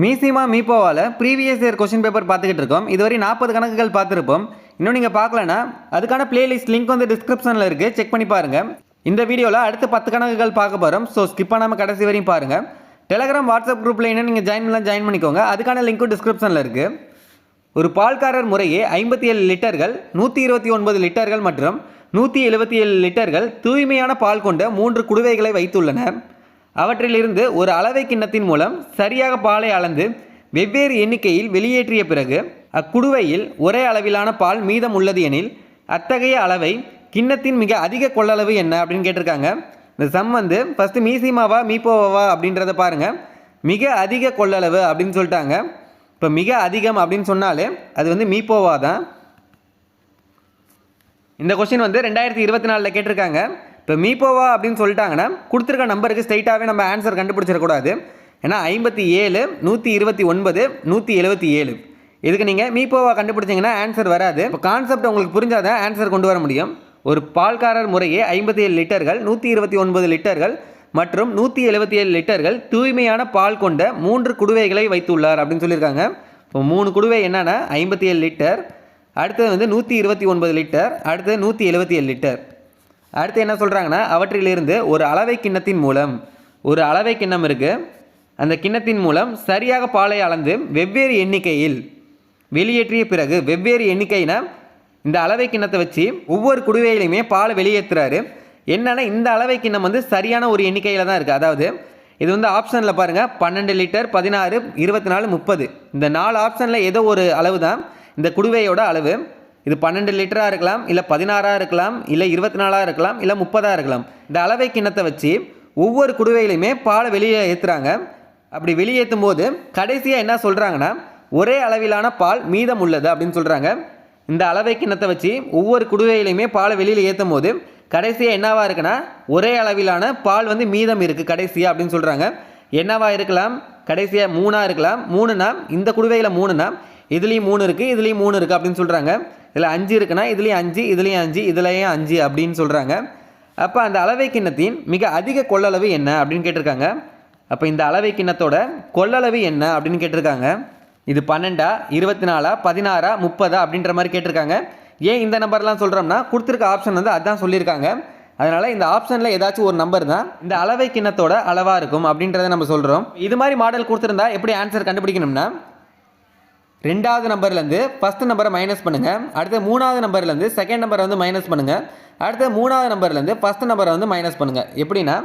மீசிமா மீப்போவால் previous year question paper பார்த்துக்கிட்டு இருக்கோம். இதுவரை நாற்பது கணக்குகள் பார்த்துருப்போம். இன்னும் நீங்கள் பார்க்கலனா அதுக்கான பிளேலிஸ்ட் லிங்க் வந்து டிஸ்கிரிப்ஷனில் இருக்குது செக் பண்ணி பாருங்கள் இந்த வீடியோவில் அடுத்து பத்து கணக்குகள் பார்க்க போகிறோம் ஸோ ஸ்கிப் பண்ணாமல் கடைசி வரையும் பாருங்கள் டெலகிராம் வாட்ஸ்அப் குரூப்பில் என்ன நீங்கள் ஜாயின் பண்ணலாம் ஜாயின் பண்ணிக்கோங்க. அதுக்கான லிங்க்கும் டிஸ்கிரிப்ஷனில் இருக்குது ஒரு பால்காரர் முறையே ஐம்பத்தி ஏழு லிட்டர்கள் நூற்றி இருபத்தி ஒன்பது லிட்டர்கள் மற்றும் நூற்றி எழுபத்தி ஏழு லிட்டர்கள் தூய்மையான பால் கொண்ட மூன்று குடுவைகளை வைத்துள்ளனர். அவற்றிலிருந்து ஒரு அளவை கிண்ணத்தின் மூலம் சரியாக பாலை அளந்து வெவ்வேறு எண்ணிக்கையில் வெளியேற்றிய பிறகு அக்குடுவையில் ஒரே அளவிலான பால் மீதம் உள்ளது எனில் அத்தகைய அளவை கிண்ணத்தின் மிக அதிக கொள்ளளவு என்ன அப்படின்னு கேட்டிருக்காங்க. இந்த சம் வந்து ஃபஸ்ட்டு மீசிமாவா மீப்போவாவா அப்படின்றத பாருங்கள் மிக அதிக கொள்ளளவு அப்படின்னு சொல்லிட்டாங்க. இப்போ மிக அதிகம் அப்படின்னு சொன்னாலே அது வந்து மீப்போவா தான் இந்த கொஸ்டின் வந்து ரெண்டாயிரத்தி இருபத்தி நாலில் கேட்டிருக்காங்க. இப்போ மீப்போவா அப்படின்னு சொல்லிட்டாங்கன்னா கொடுத்துருக்க நம்பருக்கு ஸ்ட்ரைட்டாகவே நம்ம ஆன்சர் கண்டுபிடிச்சிடக்கூடாது ஏன்னா ஐம்பத்தி ஏழு நூற்றி இருபத்தி ஒன்பது நூற்றி எழுபத்தி ஏழு. இதுக்கு நீங்கள் மீப்போவா கண்டுபிடிச்சிங்கன்னா ஆன்சர் வராது. இப்போ கான்செப்ட் உங்களுக்கு புரிஞ்சால் தான் ஆன்சர் கொண்டு வர முடியும். ஒரு பால்காரர் முறையே ஐம்பத்தி ஏழு லிட்டர்கள் நூற்றி இருபத்தி ஒன்பது லிட்டர்கள் மற்றும் நூற்றி எழுபத்தி ஏழு லிட்டர்கள் தூய்மையான பால் கொண்ட மூன்று குடுவைகளை வைத்துள்ளார் அப்படின்னு சொல்லியிருக்காங்க. இப்போ மூணு குடுவை என்னென்னா ஐம்பத்தி ஏழு லிட்டர் அடுத்தது வந்து நூற்றி இருபத்தி ஒன்பது லிட்டர் அடுத்தது நூற்றி எழுபத்தி ஏழு லிட்டர். அடுத்து என்ன சொல்கிறாங்கன்னா அவற்றிலிருந்து ஒரு அளவை கிண்ணத்தின் மூலம் ஒரு அளவை கிண்ணம் இருக்குது அந்த கிண்ணத்தின் மூலம் சரியாக பாலை அளந்து வெவ்வேறு எண்ணிக்கையில் வெளியேற்றிய பிறகு வெவ்வேறு எண்ணிக்கைனா இந்த அளவை கிண்ணத்தை வச்சு ஒவ்வொரு குடுவையிலையுமே பாலை வெளியேற்றுறாரு. என்னென்னா இந்த அளவை கிண்ணம் வந்து சரியான ஒரு எண்ணிக்கையில் தான் இருக்குது அதாவது இது வந்து ஆப்ஷனில் பாருங்கள் பன்னெண்டு லிட்டர் பதினாறு இருபத்தி நாலு முப்பது. இந்த நாலு ஆப்ஷனில் ஏதோ ஒரு அளவு தான் இந்த குடுவையோட அளவு. இது பன்னெண்டு லிட்டராக இருக்கலாம் இல்லை பதினாறாக இருக்கலாம் இல்லை இருபத்தி நாலாக இருக்கலாம் இல்லை முப்பதாக இருக்கலாம். இந்த அளவை கிண்ணத்தை வச்சு ஒவ்வொரு குடுவையிலையுமே பாலை வெளியே ஏற்றுறாங்க அப்படி வெளியேற்றும் போது கடைசியாக என்ன சொல்கிறாங்கன்னா ஒரே அளவிலான பால் மீதம் உள்ளது அப்படின்னு சொல்கிறாங்க இந்த அளவை கிண்ணத்தை வச்சு ஒவ்வொரு குடுவையிலையுமே பாலை வெளியில் ஏற்றும் போது கடைசியாக என்னவாக இருக்குன்னா ஒரே அளவிலான பால் வந்து மீதம் இருக்குது கடைசியாக அப்படின்னு சொல்கிறாங்க என்னவாக இருக்கலாம்? கடைசியாக மூணாக இருக்கலாம்? மூணுனா? இந்த குடுவையில் மூணுனா? இதுலேயும் மூணு இருக்குது இதுலேயும் மூணு இருக்குது அப்படின்னு சொல்கிறாங்க இதில் அஞ்சு இருக்குன்னா இதுலேயும் அஞ்சு இதுலேயும் அஞ்சு இதுலேயும் அஞ்சு அப்படின்னு சொல்கிறாங்க அப்போ அந்த அளவை கிண்ணத்தின் மிக அதிக கொள்ளளவு என்ன அப்படின்னு கேட்டிருக்காங்க. அப்போ இந்த அளவை கிண்ணத்தோட கொள்ளளவு என்ன அப்படின்னு கேட்டிருக்காங்க. இது பன்னெண்டா இருபத்தி நாலா பதினாறா முப்பதா அப்படின்ற மாதிரி கேட்டிருக்காங்க. ஏன் இந்த நம்பர்லாம் சொல்கிறோம்னா கொடுத்துருக்க ஆப்ஷன் வந்து அதான் சொல்லியிருக்காங்க. அதனால் இந்த ஆப்ஷனில் ஏதாச்சும் ஒரு நம்பர் தான் இந்த அளவை கிண்ணத்தோட அளவாக இருக்கும் அப்படின்றத நம்ம சொல்கிறோம் இது மாதிரி மாடல் கொடுத்துருந்தா எப்படி ஆன்சர் கண்டுபிடிக்கணும்னா ரெண்டாவது நம்பர்லேருந்து ஃபஸ்ட்டு நம்பரை மைனஸ் பண்ணுங்கள் அடுத்து மூணாவது நம்பர்லேருந்து செகண்ட் நம்பரை வந்து மைனஸ் பண்ணுங்கள் அடுத்து மூணாவது நம்பர்லேருந்து ஃபஸ்ட்டு நம்பரை வந்து மைனஸ் பண்ணுங்கள் எப்படின்னா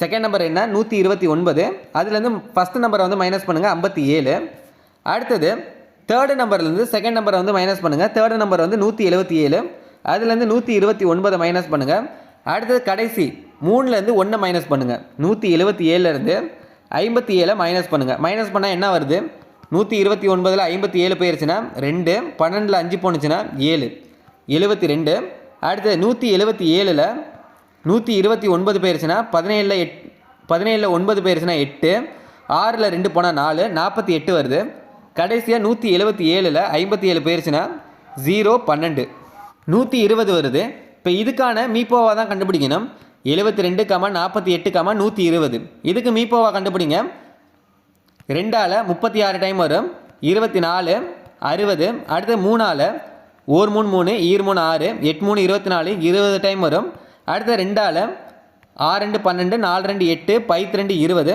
செகண்ட் நம்பர் என்ன? நூற்றி இருபத்தி ஒன்பது. அதுலேருந்து ஃபஸ்ட்டு நம்பரை வந்து மைனஸ் பண்ணுங்கள் ஐம்பத்தி ஏழு. அடுத்தது தேர்டு நம்பர்லேருந்து செகண்ட் நம்பரை வந்து மைனஸ் பண்ணுங்கள் தேர்டு நம்பர் வந்து நூற்றி எழுபத்தி ஏழு. அதுலேருந்து நூற்றி இருபத்தி ஒன்பதை மைனஸ் பண்ணுங்கள் அடுத்தது கடைசி மூணுலேருந்து ஒன்றை மைனஸ் பண்ணுங்கள் நூற்றி எழுபத்தி ஏழுலேருந்து ஐம்பத்தி ஏழை மைனஸ் பண்ணுங்கள் மைனஸ் பண்ணால் என்ன வருது? நூற்றி இருபத்தி ஒன்பதில் ஐம்பத்தி ஏழு போயிருச்சுன்னா ரெண்டு பன்னெண்டில் அஞ்சு போணுச்சுன்னா ஏழு. எழுபத்தி ரெண்டு. அடுத்து நூற்றி எழுபத்தி ஏழில் நூற்றி இருபத்தி ஒன்பது போயிருச்சுன்னா பதினேழில் எட் பதினேழில் ஒன்பது போயிருச்சுன்னா எட்டு ஆறில் ரெண்டு போனால் நாலு நாற்பத்தி எட்டு வருது. கடைசியாக நூற்றி எழுபத்தி ஏழில் ஐம்பத்தி ஏழு போயிருச்சுன்னா ஜீரோ பன்னெண்டு. நூற்றி இருபது வருது. இப்போ இதுக்கான மீப்போவாக தான் கண்டுபிடிக்கணும். எழுபத்தி ரெண்டு கமா நாற்பத்தி எட்டு கமா நூற்றி இருபது. இதுக்கு மீப்போவா கண்டுபிடிங்க. ரெண்டால் முப்பத்தி ஆறு டைம் வரும். இருபத்தி நாலு அறுபது அடுத்து மூணால் ஓர் மூணு மூணு ஈர் மூணு ஆறு எட்டு மூணு இருபத்தி நாலு இருபது டைம் வரும். அடுத்த ரெண்டால் ஆறு ரெண்டு பன்னெண்டு நாலு ரெண்டு எட்டு பைத்து ரெண்டு இருபது.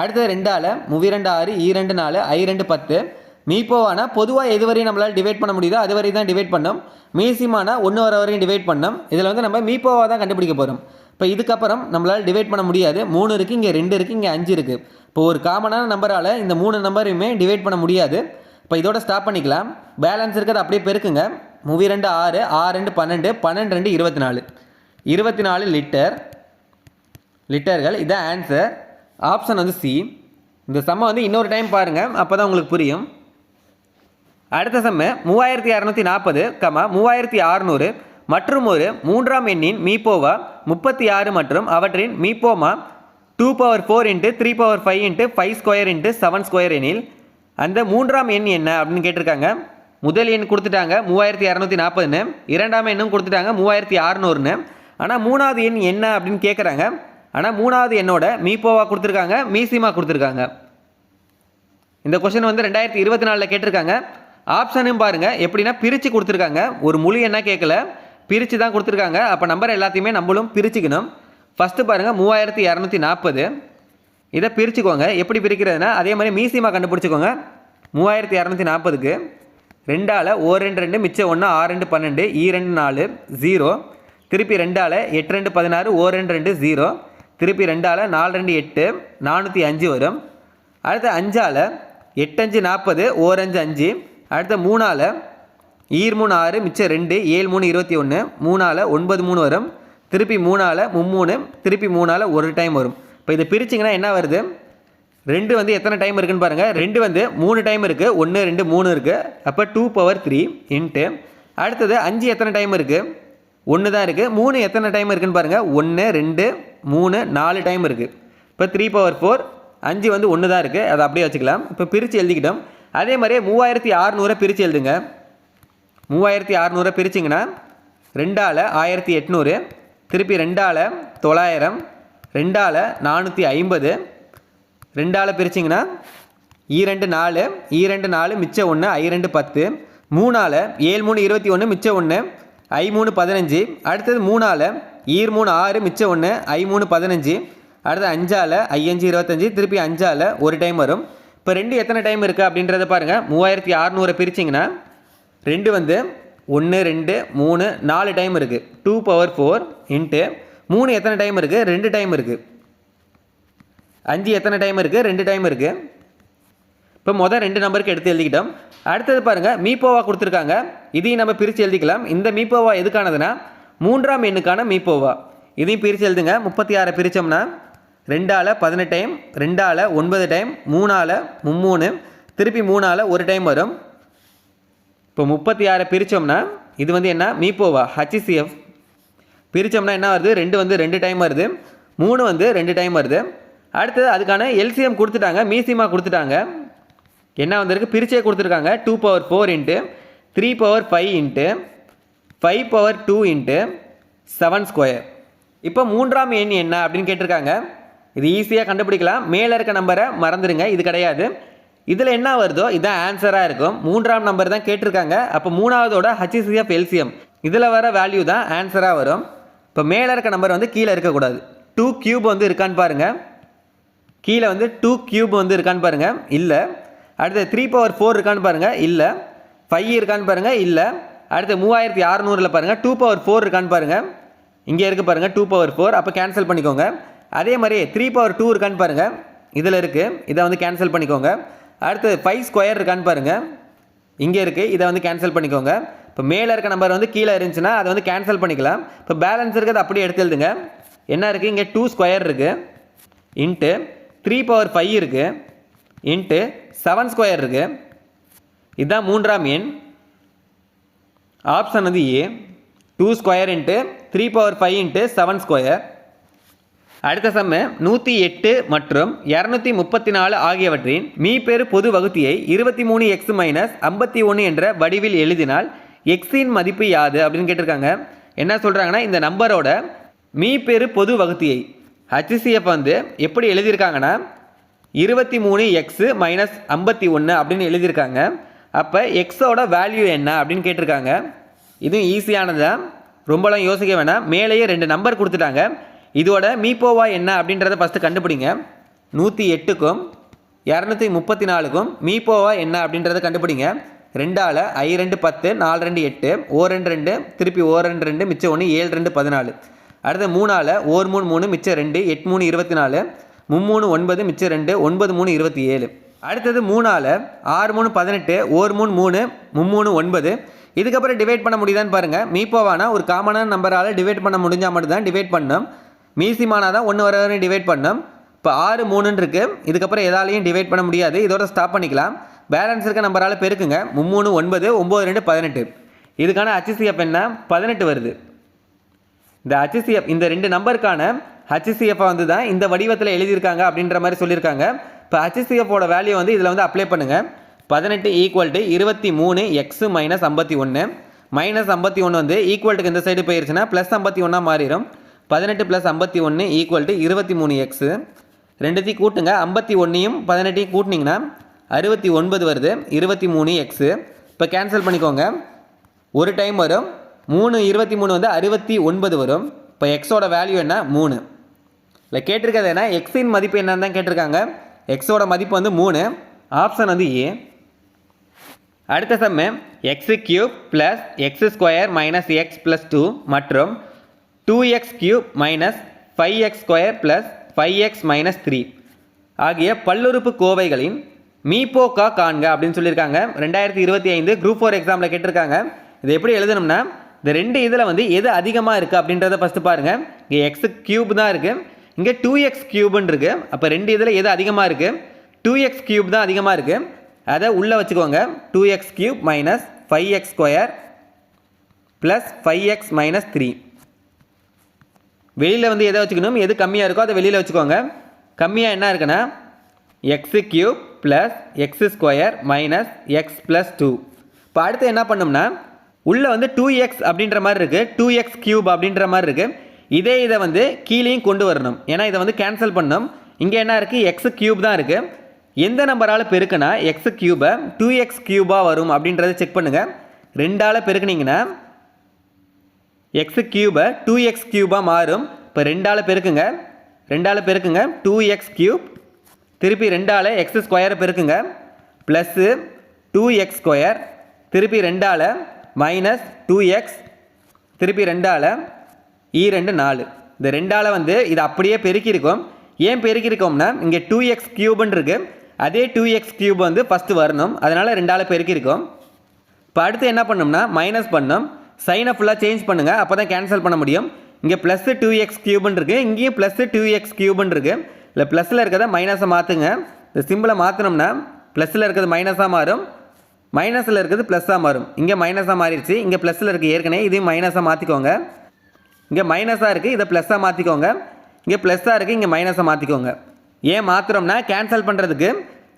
அடுத்த ரெண்டால் முவி ரெண்டு ஆறு ஈ ரெண்டு நாலு ஐ ரெண்டு பத்து. மீப்போவானா பொதுவாக எது வரையும் நம்மளால் டிவைட் பண்ண முடியுதோ அது வரையும் தான் டிவைட் பண்ணோம். மீசிமானா ஒன்று வர வரையும் டிவைட் பண்ணோம். இதில் வந்து நம்ம மீப்போவாக தான் கண்டுபிடிக்க போகிறோம் இப்போ இதுக்கப்புறம் நம்மளால் டிவைட் பண்ண முடியாது. மூணு இருக்குது இங்கே ரெண்டு இருக்குது இங்கே அஞ்சு இருக்குது இப்போ ஒரு காமனான நம்பரால் இந்த மூணு நம்பரையுமே டிவைட் பண்ண முடியாது. இப்போ இதோட ஸ்டாப் பண்ணிக்கலாம். பேலன்ஸ் இருக்கிறது அப்படியே பெருக்குங்க. மூவி ரெண்டு ஆறு ஆறு ரெண்டு பன்னெண்டு பன்னெண்டு ரெண்டு இருபத்தி நாலு இருபத்தி நாலு லிட்டர் லிட்டர்கள் இதான் ஆன்சர் ஆப்ஷன் வந்து சி இந்த சம்மை வந்து இன்னொரு டைம் பாருங்கள் அப்போ தான் உங்களுக்கு புரியும். அடுத்த செம்மு மூவாயிரத்தி இரநூத்தி நாற்பது கமா மூவாயிரத்தி அறநூறு மற்றும் ஒரு மூன்றாம் எண்ணின் மீப்போவா முப்பத்தி ஆறு மற்றும் அவற்றின் மீப்போமா two power four into three power five into five square into seven square எனில் அந்த மூன்றாம் எண் என்ன அப்படின்னு கேட்டிருக்காங்க. முதல் எண் கொடுத்துட்டாங்க மூவாயிரத்தி இரநூத்தி நாற்பதுன்னு இரண்டாம் எண்ணும் கொடுத்துட்டாங்க மூவாயிரத்தி அறநூறுன்னு. ஆனால் மூணாவது எண் என்ன அப்படின்னு கேட்குறாங்க ஆனால் மூணாவது எண்ணோட மீப்போவா கொடுத்துருக்காங்க மீசிமா கொடுத்துருக்காங்க. இந்த கொஷின் வந்து ரெண்டாயிரத்தி இருபத்தி நாலில் கேட்டிருக்காங்க. ஆப்ஷனும் பாருங்கள் எப்படின்னா பிரித்து கொடுத்துருக்காங்க. ஒரு முழு என்ன கேட்கல பிரித்து தான் கொடுத்துருக்காங்க. அப்போ நம்பர் எல்லாத்தையுமே நம்மளும் பிரிச்சுக்கணும். ஃபஸ்ட்டு பாருங்கள் மூவாயிரத்தி இரநூத்தி நாற்பது. இதை பிரிச்சுக்கோங்க. எப்படி பிரிக்கிறதுனா அதே மாதிரி மீசியமாக கண்டுபிடிச்சிக்கோங்க. மூவாயிரத்தி இரநூத்தி நாற்பதுக்கு. ரெண்டால் ஓ ரெண்டு ரெண்டு மிச்சம் ஒன்று ஆறு ரெண்டு பன்னெண்டு ஈ ரெண்டு நாலு ஜீரோ. திருப்பி ரெண்டால் எட்டு ரெண்டு பதினாறு ஓ ரெண்டு ரெண்டு ஜீரோ. திருப்பி ரெண்டால் நாலு ரெண்டு எட்டு நானூற்றி அஞ்சு வரும். அடுத்து அஞ்சால் எட்டஞ்சு நாற்பது ஓரஞ்சு அஞ்சு. அடுத்த மூணால் ஈர் மூணு ஆறு மிச்சம் ரெண்டு ஏழு மூணு இருபத்தி ஒன்று மூணால் ஒன்பது மூணு வரும். திருப்பி மூணால் மும்மூணு திருப்பி மூணால் ஒரு டைம் வரும். இப்போ இதை பிரிச்சிங்கன்னா என்ன வருது? ரெண்டு வந்து எத்தனை டைம் இருக்குன்னு பாருங்கள் ரெண்டு வந்து மூணு டைம் இருக்குது ஒன்று ரெண்டு மூணு இருக்குது அப்போ டூ பவர் த்ரீ இன்ட்டு அடுத்தது அஞ்சு எத்தனை டைம் இருக்குது ஒன்று தான் இருக்குது மூணு எத்தனை டைம் இருக்குதுன்னு பாருங்கள் ஒன்று ரெண்டு மூணு நாலு டைம் இருக்குது இப்போ த்ரீ பவர் ஃபோர் அஞ்சு வந்து ஒன்று தான் இருக்குது அதை அப்படியே வச்சுக்கலாம். இப்போ பிரித்து எழுதிக்கிட்டோம். அதே மாதிரியே மூவாயிரத்தி அறநூறை பிரித்து எழுதுங்க. மூவாயிரத்தி அறநூறை பிரிச்சிங்கன்னா ரெண்டால் ஆயிரத்தி எட்நூறு. திருப்பி ரெண்டால் தொள்ளாயிரம் ரெண்டால் நானூற்றி ஐம்பது ரெண்டால் பிரிச்சிங்கன்னா ஈரெண்டு நாலு ஈரெண்டு நாலு மிச்சம் ஒன்று ஐ ரெண்டு பத்து மூணால் ஏழு மூணு இருபத்தி ஒன்று மிச்சம் ஒன்று ஐ மூணு பதினஞ்சு அடுத்தது மூணால் ஈர் மூணு ஆறு மிச்சம் ஒன்று ஐ மூணு பதினஞ்சு அடுத்து அஞ்சால் ஐயஞ்சு இருபத்தஞ்சி திருப்பி அஞ்சால் ஒரு டைம் வரும். இப்போ ரெண்டு எத்தனை டைம் இருக்குது அப்படின்றத பாருங்கள் மூவாயிரத்தி அறநூறை பிரிச்சிங்கன்னா ரெண்டு வந்து ஒன்று ரெண்டு மூணு நாலு டைம் இருக்குது டூ பவர் ஃபோர் இன்ட்டு மூணு எத்தனை டைம் இருக்குது ரெண்டு டைம் இருக்குது அஞ்சு எத்தனை டைம் இருக்குது ரெண்டு டைம் இருக்குது இப்போ மொதல் ரெண்டு நம்பருக்கு எடுத்து எழுதிக்கிட்டோம். அடுத்தது பாருங்கள் மீப்போவா கொடுத்துருக்காங்க. இதையும் நம்ம பிரித்து எழுதிக்கலாம். இந்த மீப்போவா எதுக்கானதுன்னா மூன்றாம் எண்ணுக்கான மீப்போவா. இதையும் பிரித்து எழுதுங்க. முப்பத்தி ஆறை பிரித்தோம்னா ரெண்டால் பதினெட்டு டைம் ரெண்டால் ஒன்பது டைம் மூணால் மும்மூணு திருப்பி மூணால் ஒரு டைம் வரும். இப்போ முப்பத்தி ஆறை பிரித்தோம்னா இது வந்து என்ன? மீப்போவா? ஹச்சிசிஎஃப் பிரித்தோம்னா என்ன வருது? ரெண்டு வந்து ரெண்டு டைம் வருது. மூணு வந்து ரெண்டு டைம் வருது. அடுத்தது அதுக்கான எல்சிஎம் கொடுத்துட்டாங்க. மீசிமா கொடுத்துட்டாங்க. என்ன வந்திருக்கு? பிரிச்சே கொடுத்துருக்காங்க. Two power four into three power five into five power two into seven square இப்போ மூன்றாம் எண் என்ன அப்படின்னு கேட்டிருக்காங்க. இது ஈஸியாக கண்டுபிடிக்கலாம். மேலே இருக்க நம்பரை மறந்துடுங்க இது கிடையாது. இதில் என்ன வருதோ இதான் ஆன்சராக இருக்கும். மூன்றாம் நம்பர் தான் கேட்டிருக்காங்க. அப்போ மூணாவதோட ஹச்சிசிஎஃப் எல்சிஎம் இதில் வர வேல்யூ தான் ஆன்சராக வரும். இப்போ மேலே இருக்க நம்பர் வந்து கீழே இருக்கக்கூடாது. டூ கியூப் வந்து இருக்கான்னு பாருங்கள் கீழே வந்து டூ கியூப் வந்து இருக்கான்னு பாருங்கள் இல்லை. அடுத்து த்ரீ பவர் ஃபோர் இருக்கான்னு பாருங்கள் இல்லை. ஃபைவ் இருக்கான்னு பாருங்கள் இல்லை. அடுத்து மூவாயிரத்தி அறநூறில் பாருங்கள் டூ பவர் ஃபோர் இருக்கான்னு பாருங்கள் இங்கே இருக்குது பாருங்கள் டூ பவர் ஃபோர் அப்போ கேன்சல் பண்ணிக்கோங்க. அதே மாதிரி த்ரீ பவர் டூ இருக்கான்னு பாருங்கள் இதில் இருக்குது இதை வந்து கேன்சல் பண்ணிக்கோங்க. அடுத்தது ஃபைவ் ஸ்கொயர் இருக்கான்னு பாருங்கள் இங்கே இருக்குது இதை வந்து கேன்சல் பண்ணிக்கோங்க. இப்போ மேலே இருக்க நம்பர் வந்து கீழே இருந்துச்சுன்னா அதை வந்து கேன்சல் பண்ணிக்கலாம். இப்போ பேலன்ஸ் இருக்கிறது அப்படியே எடுத்து எழுதுங்க. என்ன இருக்குது இங்கே டூ ஸ்கொயர் இருக்குது இன்ட்டு த்ரீ பவர் ஃபைவ் இருக்குது இன்ட்டு செவன் ஸ்கொயர் இருக்குது இதுதான் மூன்றாம் எண். ஆப்ஷன் வந்து A two square into three power five into seven square அடுத்த சம்ம நூற்றி எட்டு மற்றும் இரநூத்தி முப்பத்தி நாலு ஆகியவற்றின் மீப்பெரு பொது வகுத்தியை இருபத்தி மூணு எக்ஸ் மைனஸ் ஐம்பத்தி ஒன்று என்ற வடிவில் எழுதினால் எக்ஸின் மதிப்பு யாது அப்படின்னு கேட்டிருக்காங்க. என்ன சொல்கிறாங்கன்னா இந்த நம்பரோட மீப்பெரு பொது வகுத்தியை ஹச்சிசிஎஃப் வந்து எப்படி எழுதியிருக்காங்கன்னா இருபத்தி மூணு எக்ஸு மைனஸ் ஐம்பத்தி ஒன்று அப்படின்னு எழுதியிருக்காங்க. அப்போ எக்ஸோட வேல்யூ என்ன அப்படின்னு கேட்டிருக்காங்க. இதுவும் ஈஸியானது தான் ரொம்பலாம் யோசிக்க வேணாம். மேலேயே ரெண்டு நம்பர் கொடுத்துட்டாங்க. இதோட மீப்போவா என்ன அப்படின்றத ஃபஸ்ட்டு கண்டுபிடிங்க. நூற்றி எட்டுக்கும் இரநூத்தி முப்பத்தி நாலுக்கும் மீப்போவா என்ன அப்படின்றத கண்டுபிடிங்க. ரெண்டால் ஐ ரெண்டு பத்து நாலு ரெண்டு எட்டு ஓ ரெண்டு ரெண்டு திருப்பி ஓ ரெண்டு ரெண்டு மிச்சம் ஒன்று ஏழு ரெண்டு பதினாலு. அடுத்து மூணால் ஓர் மூணு மூணு மிச்சம் ரெண்டு எட்டு மூணு இருபத்தி நாலு மும்மூணு ஒன்பது மிச்சம் ரெண்டு ஒன்பது மூணு இருபத்தி ஏழு. அடுத்தது மூணால் ஆறு மூணு பதினெட்டு ஓர் மூணு மூணு மும்மூணு ஒன்பது. இதுக்கப்புறம் டிவைட் பண்ண முடியுதான்னு பாருங்கள் மீப்போவானா ஒரு காமனான நம்பரால் டிவைட் பண்ண முடிஞ்சால் மட்டும்தான் டிவைட் பண்ணோம். மீசிமானா தான் ஒன்று வர வரையும் டிவைட் பண்ணோம். இப்போ ஆறு மூணுன்னு இருக்குது இதுக்கப்புறம் எதாலையும் டிவைட் பண்ண முடியாது. இதோட ஸ்டாப் பண்ணிக்கலாம். பேலன்ஸ் இருக்க நம்பரால் பெருக்குங்க. மும்மூணு ஒன்பது ஒம்பது ரெண்டு பதினெட்டு. இதுக்கான ஹச்சிசிஎஃப் என்ன? பதினெட்டு வருது. இந்த ஹச்சிசிஎஃப் இந்த ரெண்டு நம்பருக்கான ஹச்சிசிஎஃப் வந்து தான் இந்த வடிவத்தில் எழுதியிருக்காங்க அப்படின்ற மாதிரி சொல்லியிருக்காங்க. இப்போ ஹச்சிசிஎஃபோட வேல்யூ வந்து இதில் வந்து அப்ளை பண்ணுங்கள் பதினெட்டு ஈக்குவல் டு இருபத்தி மூணு எக்ஸு மைனஸ் ஐம்பத்தி ஒன்று மைனஸ் ஐம்பத்தி ஒன்று வந்து ஈக்குவல்ட்டுக்கு இந்த சைடு போயிருச்சுன்னா ப்ளஸ் ஐம்பத்தி ஒன்றா மாறிடும். பதினெட்டு ப்ளஸ் ஐம்பத்தி ஒன்று ஈக்குவல் டு இருபத்தி மூணு எக்ஸு ரெண்டுத்தையும் கூட்டுங்க. ஐம்பத்தி ஒன்றையும் பதினெட்டையும் கூட்டினீங்கன்னா அறுபத்தி ஒன்பது வருது. இருபத்தி மூணு எக்ஸு இப்போ கேன்சல் பண்ணிக்கோங்க. ஒரு டைம் வரும். மூணு இருபத்தி மூணு வந்து அறுபத்தி ஒன்பது வரும். இப்போ எக்ஸோட வேல்யூ என்ன? மூணு. இல்லை கேட்டிருக்கிறது என்ன? எக்ஸின் மதிப்பு என்னன்னு தான் கேட்டிருக்காங்க. எக்ஸோட மதிப்பு வந்து மூணு. ஆப்ஷன் வந்து ஏ அடுத்த sum x cube plus x square minus x plus two மற்றும் two x cube minus five x square plus five x minus three ஆகிய பல்லுறுப்பு கோவைகளின் மீபோக்கா காண்க அப்படின்னு சொல்லியிருக்காங்க. ரெண்டாயிரத்தி இருபத்தி ஐந்து குரூப் ஃபோர் எக்ஸாமில் கேட்டிருக்காங்க. இது எப்படி எழுதணும்னா இந்த ரெண்டு இதில் வந்து எது அதிகமாக இருக்குது அப்படின்றத ஃபஸ்ட்டு பாருங்கள் இங்கே எக்ஸ் க்யூப் தான் இருக்குது இங்கே டூ எக்ஸ் கியூப்னு இருக்குது அப்போ ரெண்டு இதில் எது அதிகமாக இருக்குது டூ எக்ஸ் க்யூப் தான் அதிகமாக இருக்குது அதை உள்ளே வச்சுக்கோங்க. Two x cube minus five x square plus five x minus three வெளியில் வந்து எதை வச்சுக்கணும்? எது கம்மியாக இருக்கோ அதை வெளியில் வச்சுக்கோங்க. கம்மியாக என்ன இருக்குன்னா x cube plus x square minus x plus two இப்போ அடுத்து என்ன பண்ணோம்னா உள்ளே வந்து டூ எக்ஸ் அப்படின்ற மாதிரி இருக்குது டூ எக்ஸ் கியூப் அப்படின்ற மாதிரி இருக்குது இதே இதை வந்து கீழேயும் கொண்டு வரணும். ஏன்னா இதை வந்து கேன்சல் பண்ணணும் இங்கே என்ன இருக்குது எக்ஸ் கியூப் தான் இருக்குது எந்த நம்பரால் பெருக்குனா எக்ஸ் கியூபை டூ எக்ஸ் கியூபாக வரும் அப்படின்றத செக் பண்ணுங்கள் ரெண்டால் பெருக்குனிங்கன்னா எக்ஸ் கியூபை டூ எக்ஸ் கியூபாக மாறும். இப்போ ரெண்டால் பெருக்குங்க. ரெண்டால் பெருக்குங்க. டூ எக்ஸ் கியூப் திருப்பி ரெண்டால் எக்ஸ் ஸ்கொயரை பெருக்குங்க. ப்ளஸ்ஸு டூ எக்ஸ் ஸ்கொயர் திருப்பி ரெண்டால் மைனஸ் டூ எக்ஸ் திருப்பி ரெண்டால் இ e ரெண்டு நாலு. இந்த ரெண்டால் வந்து இது அப்படியே பெருக்கியிருக்கோம். ஏன் பெருக்கியிருக்கோம்னா இங்கே டூ எக்ஸ் கியூப்னு இருக்குது அதே டூ எக்ஸ் கியூப் வந்து ஃபஸ்ட்டு வரணும். அதனால் ரெண்டால் பெருக்கியிருக்கோம். இப்போ அடுத்து என்ன பண்ணோம்னா மைனஸ் பண்ணோம். சைனை ஃபுல்லாக சேஞ்ச் பண்ணுங்கள் அப்போ தான் கேன்சல் பண்ண முடியும். இங்கே ப்ளஸ்ஸு டூ எக்ஸ் கியூப்னு இருக்குது இங்கேயும் ப்ளஸ்ஸு டூ எக்ஸ் கியூப்னு இருக்குது இல்லை ப்ளஸில் இருக்கிறத மைனஸை மாற்றுங்க இந்த சிம்பிளை மாற்றினோம்னா ப்ளஸில் இருக்கிறது மைனஸாக மாறும். மைனஸில் இருக்கிறது ப்ளஸ்ஸாக மாறும். இங்கே மைனஸாக மாறிடுச்சு. இங்கே ப்ளஸில் இருக்குது ஏற்கனவே இதையும் மைனஸாக மாற்றிக்கோங்க இங்கே மைனஸாக இருக்குது இதை ப்ளஸ்ஸாக மாற்றிக்கோங்க இங்கே ப்ளஸ்ஸாக இருக்குது இங்கே மைனஸை மாற்றிக்கோங்க ஏன் மாற்றுறோம்னா கேன்சல் பண்ணுறதுக்கு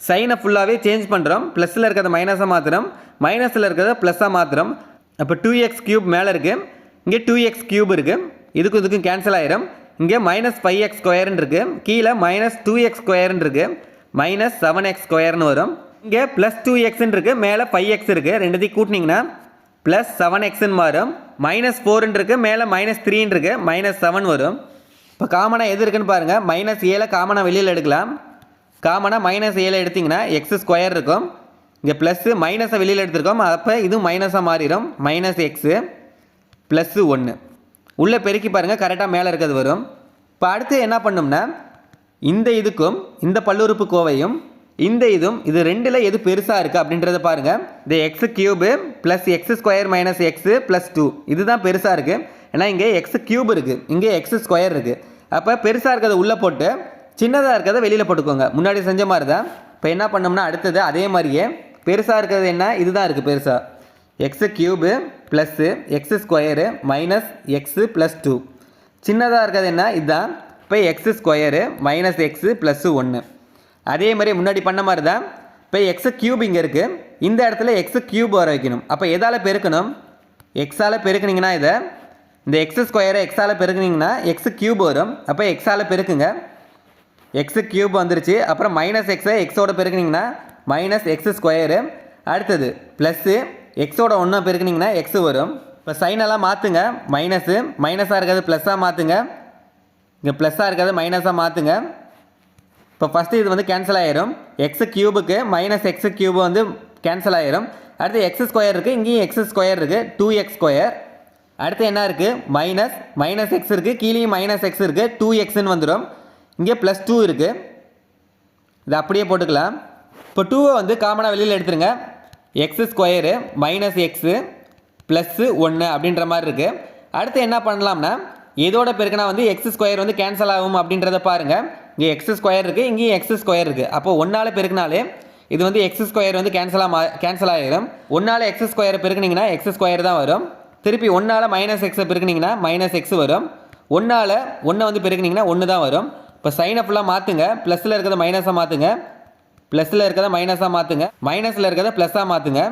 சைனை ஃபுல்லாகவே சேஞ்ச் பண்ணுறோம் ப்ளஸில் இருக்கிறத மைனஸாக மாற்றுறோம் மைனஸில் இருக்கிறத ப்ளஸ்ஸாக மாற்றுறோம் அப்போ டூ எக்ஸ் கியூப் மேலே இருக்குது இங்கே டூ எக்ஸ் கியூப் இருக்குது இதுக்கும் இதுக்கும் கேன்சல் ஆயிரும். இங்கே மைனஸ் ஃபைவ் எக்ஸ் ஸ்கொயர்னு இருக்குது கீழே மைனஸ் டூ எக்ஸ் ஸ்கொயர்னு இருக்குது மைனஸ் செவன் எக்ஸ் ஸ்கொயர்னு வரும். இங்கே ப்ளஸ் டூ எக்ஸ்ன்னு இருக்குது மேலே ஃபைவ் எக்ஸ் இருக்குது ரெண்டுத்தையும் கூட்டினீங்கன்னா ப்ளஸ் செவன் எக்ஸ்ன்னு மாறும். மைனஸ் ஃபோர்னு இருக்குது மேலே மைனஸ் த்ரீன்னு இருக்குது மைனஸ் செவன் வரும். இப்போ காமனாக எது இருக்குன்னு பாருங்கள் மைனஸ் ஏழை காமனாக வெளியில் எடுக்கலாம். காமனாக மைனஸ் ஏழை எடுத்திங்கன்னா எக்ஸ் ஸ்கொயர் இருக்கும். இங்கே ப்ளஸ்ஸு மைனஸை வெளியில் எடுத்திருக்கோம். அப்போ இது மைனஸாக மாறிடும். மைனஸ் எக்ஸு ப்ளஸ்ஸு ஒன்று உள்ளே பெருக்கி பாருங்கள் கரெக்டாக மேலே இருக்கிறது வரும். இப்போ அடுத்து என்ன பண்ணோம்னா இந்த இதுக்கும் இந்த பல்லுறுப்பு கோவையும் இந்த இதுவும் இது ரெண்டில் எது பெருசாக இருக்குது அப்படின்றத பாருங்கள் இந்த x cube plus x square minus x plus two இதுதான் பெருசாக இருக்குது ஏன்னா இங்கே எக்ஸ் கியூப் இருக்குது இங்கே எக்ஸ் ஸ்கொயர் இருக்குது அப்போ பெருசாக இருக்கிறத உள்ளே போட்டு சின்னதாக இருக்கிறத வெளியில் போட்டுக்கோங்க. முன்னாடி செஞ்ச மாதிரி தான் இப்போ என்ன பண்ணோம்னா அடுத்தது அதே மாதிரியே பெருசாக இருக்கிறது என்ன? இதுதான் இருக்குது பெருசாக x cube plus x square minus x plus two சின்னதாக இருக்கிறது என்ன? இதுதான். இப்போ x square minus x plus ஒன்று அதே மாதிரி முன்னாடி பண்ண மாதிரி தான் இப்போ எக்ஸ் கியூப் இங்கே இருக்குது இந்த இடத்துல எக்ஸ் கியூப் வர வைக்கணும். அப்போ எதால் பெருக்கணும்? எக்ஸால் பெருக்குனிங்கன்னா இதை இந்த எக்ஸு ஸ்கொயரை எக்ஸால் பெருக்குனிங்கன்னா எக்ஸ் கியூப் வரும். அப்போ எக்ஸால் பெருக்குங்க. எக்ஸ் கியூப் வந்துருச்சு. அப்புறம் மைனஸ் எக்ஸை எக்ஸோட பெருக்குனிங்கன்னா மைனஸ் எக்ஸ் ஸ்கொயரு அடுத்தது ப்ளஸ்ஸு எக்ஸோட ஒன்றா பெருக்குனீங்கன்னா எக்ஸ் வரும். இப்போ சைனெல்லாம் மாற்றுங்க மைனஸு மைனஸாக இருக்கிறது ப்ளஸ்ஸாக மாற்றுங்க இங்கே ப்ளஸ்ஸாக இருக்கிறது மைனஸாக மாற்றுங்க இப்போ ஃபஸ்ட்டு இது வந்து கேன்சல் ஆகிரும் எக்ஸு கியூபுக்கு மைனஸ் எக்ஸு க்யூப் வந்து கேன்சல் ஆகிரும் அடுத்து எக்ஸ் ஸ்கொயர் இருக்குது இங்கேயும் எக்ஸ் ஸ்கொயர் இருக்குது டூ எக்ஸ் ஸ்கொயர் அடுத்து என்ன இருக்குது மைனஸ் மைனஸ் எக்ஸ் இருக்குது கீழேயும் மைனஸ் எக்ஸ் இருக்குது டூ எக்ஸ்ன்னு வந்துடும் இங்கே ப்ளஸ் டூ இருக்குது இது அப்படியே போட்டுக்கலாம். இப்போ டூவை வந்து காமனாக வெளியில் எடுத்துருங்க. X square minus x plus ஒன்று அப்படின்ற மாதிரி இருக்குது அடுத்து என்ன பண்ணலாம்னா இதோட பெருக்கினா வந்து எக்ஸ் ஸ்கொயர் வந்து கேன்சல் ஆகும் அப்படின்றத பாருங்கள் இங்கே எக்ஸ் ஸ்கொயர் இருக்குது இங்கேயும் எக்ஸ் ஸ்கொயர் இருக்குது அப்போ ஒன்றால் பெருக்கினாலே இது வந்து எக்ஸ் ஸ்கொயர் வந்து கேன்சல் மா கேன்சல் ஆகிடும் ஒன்றால் எக்ஸ் ஸ்கொயரை பெருக்குனிங்கன்னா எக்ஸ் ஸ்கொயர் தான் வரும். திருப்பி ஒன்றால் மைனஸ் எக்ஸை பெருக்குனிங்கன்னா மைனஸ் எக்ஸ் வரும். ஒன்றால் ஒன்றை வந்து பெருக்குனிங்கன்னா ஒன்று தான் வரும். இப்போ சைனை ஃபுல்லாக மாற்றுங்க ப்ளஸில் இருக்கிறத மைனஸை மாற்றுங்க ப்ளஸில் இருக்கிறத மைனஸாக மாற்றுங்க மைனஸில் இருக்கிறத ப்ளஸ்ஸாக மாற்றுங்க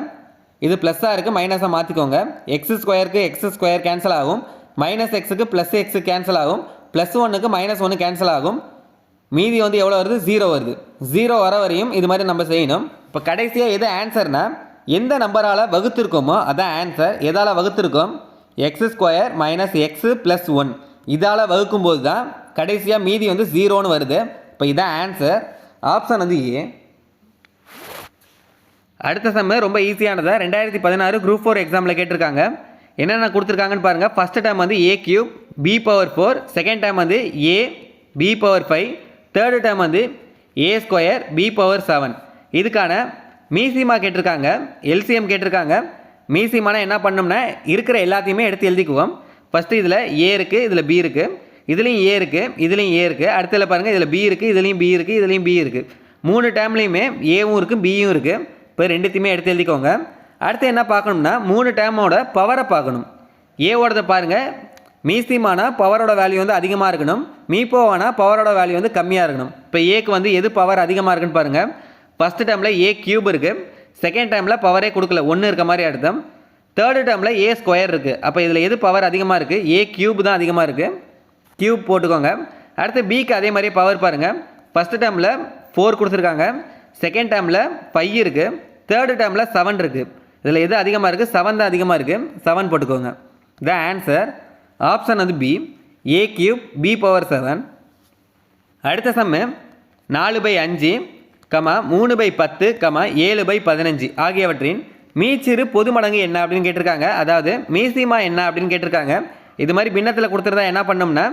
இது ப்ளஸ்ஸாக இருக்குது மைனஸாக மாற்றிக்கோங்க எக்ஸ் ஸ்கொயருக்கு எக்ஸ் ஸ்கொயர் கேன்சல் ஆகும். மைனஸ் எக்ஸுக்கு ப்ளஸ் எக்ஸு கேன்சல் ஆகும். ப்ளஸ் ஒன்றுக்கு மைனஸ் ஒன்று கேன்சல் ஆகும். மீதி வந்து எவ்வளோ வருது? ஜீரோ வருது. ஜீரோ வர வரையும் இது மாதிரி நம்ம செய்யணும். இப்போ கடைசியாக எது ஆன்சர்னா எந்த நம்பரால் வகுத்திருக்கோமோ அதான் ஆன்சர் எதால் வகுத்திருக்கோம்? X square minus x plus one இதால் வகுக்கும்போது தான் கடைசியாக மீதி வந்து ஜீரோன்னு வருது. இப்போ இதான் ஆன்சர் ஆப்ஷன் வந்து ஏ அடுத்த செம்மு ரொம்ப ஈஸியானதாக ரெண்டாயிரத்தி பதினாறு குரூப் ஃபோர் எக்ஸாமில் கேட்டிருக்காங்க. என்னென்ன கொடுத்துருக்காங்கன்னு பாருங்கள் ஃபஸ்ட்டு டைம் வந்து A cube B power four second time வந்து A B power five third time வந்து A square B power seven இதுக்கான மீசிமா கேட்டிருக்காங்க. எல்சிஎம் கேட்டிருக்காங்க. மீசிமானா என்ன பண்ணோம்னா இருக்கிற எல்லாத்தையுமே எடுத்து எழுதிக்குவோம். ஃபஸ்ட்டு இதில் ஏ இருக்குது இதில் பி இருக்குது இதுலேயும் ஏ இருக்குது இதுலேயும் ஏ இருக்குது அடுத்ததில் பாருங்கள் இதில் பி இருக்குது இதுலேயும் பி இருக்குது இதுலேயும் பி இருக்குது மூணு டைம்லேயுமே ஏவும் இருக்குது பியும் இருக்குது இப்போ ரெண்டுத்தையுமே எடுத்து எழுதிக்கோங்க. அடுத்து என்ன பார்க்கணும்னா மூணு டேமோட பவரை பார்க்கணும். ஏவோடதை பாருங்கள் மீசிமானா பவரோட வேல்யூ வந்து அதிகமாக இருக்கணும். மீப்போவானா பவரோட வேல்யூ வந்து கம்மியாக இருக்கணும். இப்போ ஏக்கு வந்து எது பவர் அதிகமாக இருக்குன்னு பாருங்கள் ஃபஸ்ட்டு டைமில் ஏ கியூப் இருக்குது செகண்ட் டைமில் பவரே கொடுக்கல. ஒன்று இருக்க மாதிரி அர்த்தம். தேர்டு டைமில் ஏ ஸ்கொயர் இருக்குது அப்போ இதில் எது பவர் அதிகமாக இருக்குது ஏ கியூப் தான் அதிகமாக இருக்குது கியூப் போட்டுக்கோங்க. அடுத்து பிக்கு அதே மாதிரியே பவர் பாருங்கள் ஃபஸ்ட்டு டைமில் ஃபோர் கொடுத்துருக்காங்க. செகண்ட் டைமில் ஃபைவ் இருக்குது தேர்டு டைமில் செவன் இருக்குது இதில் எது அதிகமாக இருக்குது செவன் தான் அதிகமாக இருக்குது செவன் போட்டுக்கோங்க. த ஆன்சர் ஆப்ஷன் வந்து B A cube B power seven அடுத்த சம்மு நாலு பை அஞ்சு கமா மூணு பை பத்து கமா ஏழு பை பதினஞ்சு ஆகியவற்றின் மீச்சிறு பொது மடங்கு என்ன அப்படின்னு கேட்டிருக்காங்க. அதாவது மீசிமா என்ன அப்படின்னு கேட்டிருக்காங்க. இது மாதிரி பின்னத்தில் கொடுத்துருந்தா என்ன பண்ணோம்னா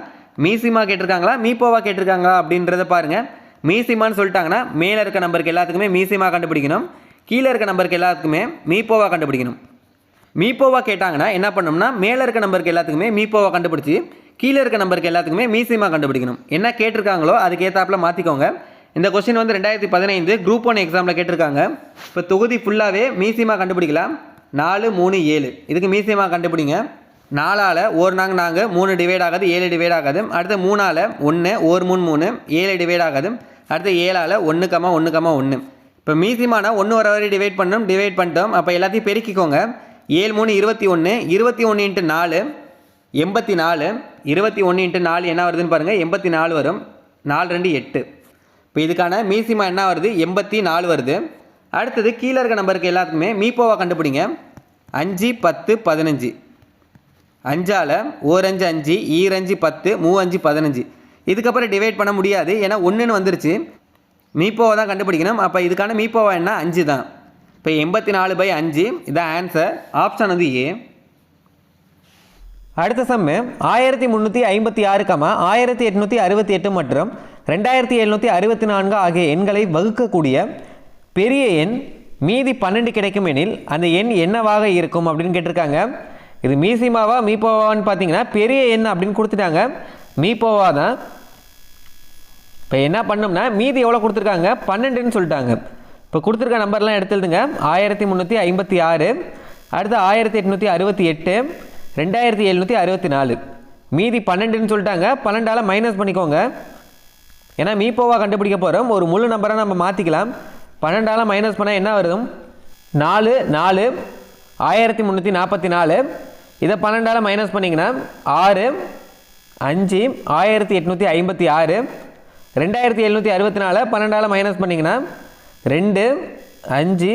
மீசிமா கேட்டிருக்காங்களா? மீப்போவா கேட்டிருக்காங்களா அப்படின்றத பாருங்கள் மீசிமான்னு சொல்லிட்டாங்கன்னா மேலே இருக்க நம்பருக்கு எல்லாத்துக்குமே மீசிமா கண்டுபிடிக்கணும். கீழே இருக்க நம்பருக்கு எல்லாத்துக்குமே மீப்போவா கண்டுபிடிக்கணும். மீப்போவா கேட்டாங்கன்னா என்ன பண்ணணும்னா மேலே இருக்க நம்பருக்கு எல்லாத்துக்குமே மீப்போவா கண்டுபிடிச்சி கீழே இருக்க நம்பருக்கு எல்லாத்துக்குமே மீசிமா கண்டுபிடிக்கணும். என்ன கேட்டிருக்காங்களோ அதுக்கு மாற்றிக்கோங்க இந்த கொஸ்டின் வந்து ரெண்டாயிரத்தி பதினைந்து குரூப் ஒன் எக்ஸாமில் கேட்டிருக்காங்க. இப்போ தொகுதி ஃபுல்லாகவே மீசிமா கண்டுபிடிக்கலாம். நாலு மூணு ஏழு. இதுக்கு மீசிமா கண்டுபிடிங்க. நாலால் ஒரு நாங்கள் நாங்கள் மூணு டிவைட் ஆகாது ஏழு டிவைட் ஆகாது. அடுத்து மூணால் ஒன்று ஒரு மூணு மூணு ஏழு டிவைட் ஆகாது. அடுத்து ஏழால் ஒன்று கமா ஒன்று கமா ஒன்று இப்போ மீசிமானா ஒன்று வர வரை டிவைட் பண்ணோம் டிவைட் பண்ணிட்டோம். அப்போ எல்லாத்தையும் பெருக்கிக்கோங்க. ஏழு மூணு இருபத்தி ஒன்று இருபத்தி ஒன்று இன்ட்டு நாலு எண்பத்தி நாலு இருபத்தி ஒன்று இன்ட்டு நாலு என்ன வருதுன்னு பாருங்கள் எண்பத்தி நாலு வரும். நாலு ரெண்டு எட்டு. இப்போ இதுக்கான மீசிமா என்ன வருது? எண்பத்தி நாலு வருது. அடுத்தது கீழே இருக்க நம்பருக்கு எல்லாத்துக்குமே மீப்போவை கண்டுபிடிங்க. அஞ்சு பத்து பதினஞ்சு. அஞ்சால் ஓரஞ்சு அஞ்சு ஈரஞ்சு பத்து மூவஞ்சு பதினஞ்சு. இதுக்கப்புறம் டிவைட் பண்ண முடியாது. ஏன்னா ஒன்றுன்னு வந்துருச்சு. மீப்போவை தான் கண்டுபிடிக்கணும். அப்போ இதுக்கான மீப்போவை என்ன? அஞ்சு தான். இப்போ எண்பத்தி நாலு பை அஞ்சு இதான் ஆன்சர் ஆப்ஷன் வந்து ஏ அடுத்த சம்மு ஆயிரத்தி முந்நூற்றி ஐம்பத்தி ஆறு கமா ஆயிரத்தி எட்நூற்றி அறுபத்தி எட்டு மற்றும் ரெண்டாயிரத்தி எழுநூற்றி அறுபத்தி நான்கு ஆகிய எண்களை வகுக்கக்கூடிய பெரிய எண் மீதி பன்னெண்டு கிடைக்கும் எனில் அந்த எண் என்னவாக இருக்கும் அப்படின்னு கேட்டிருக்காங்க. இது மீசிமாவா மீப்போவான்னு பார்த்தீங்கன்னா பெரிய எண் அப்படின்னு கொடுத்துட்டாங்க. மீப்போவா தான். இப்போ என்ன பண்ணோம்னா மீதி எவ்வளோ கொடுத்துருக்காங்க? பன்னெண்டுன்னு சொல்லிட்டாங்க. இப்போ கொடுத்துருக்க நம்பர்லாம் எடுத்துருதுங்க ஆயிரத்தி முந்நூற்றி ஐம்பத்தி ஆறு அடுத்து ஆயிரத்தி எட்நூற்றி அறுபத்தி எட்டு ரெண்டாயிரத்தி எழுநூற்றி அறுபத்தி நாலு. மீதி பன்னெண்டுன்னு சொல்லிட்டாங்க. பன்னெண்டால் மைனஸ் பண்ணிக்கோங்க. ஏன்னா மீப்போவாக கண்டுபிடிக்க போகிறோம் ஒரு முழு நம்பரை நம்ம மாற்றிக்கலாம் பன்னெண்டால் மைனஸ் பண்ணால் என்ன வருதும் நாலு நாலு ஆயிரத்தி முந்நூற்றி நாற்பத்தி நாலு. இதை பன்னெண்டால் மைனஸ் பண்ணிங்கன்னா ஆறு அஞ்சு ஆயிரத்தி எட்நூற்றி ஐம்பத்தி ஆறு. ரெண்டாயிரத்தி எழுநூற்றி அறுபத்தி நாலு பன்னெண்டால் மைனஸ் பண்ணிங்கன்னா ரெண்டு அஞ்சு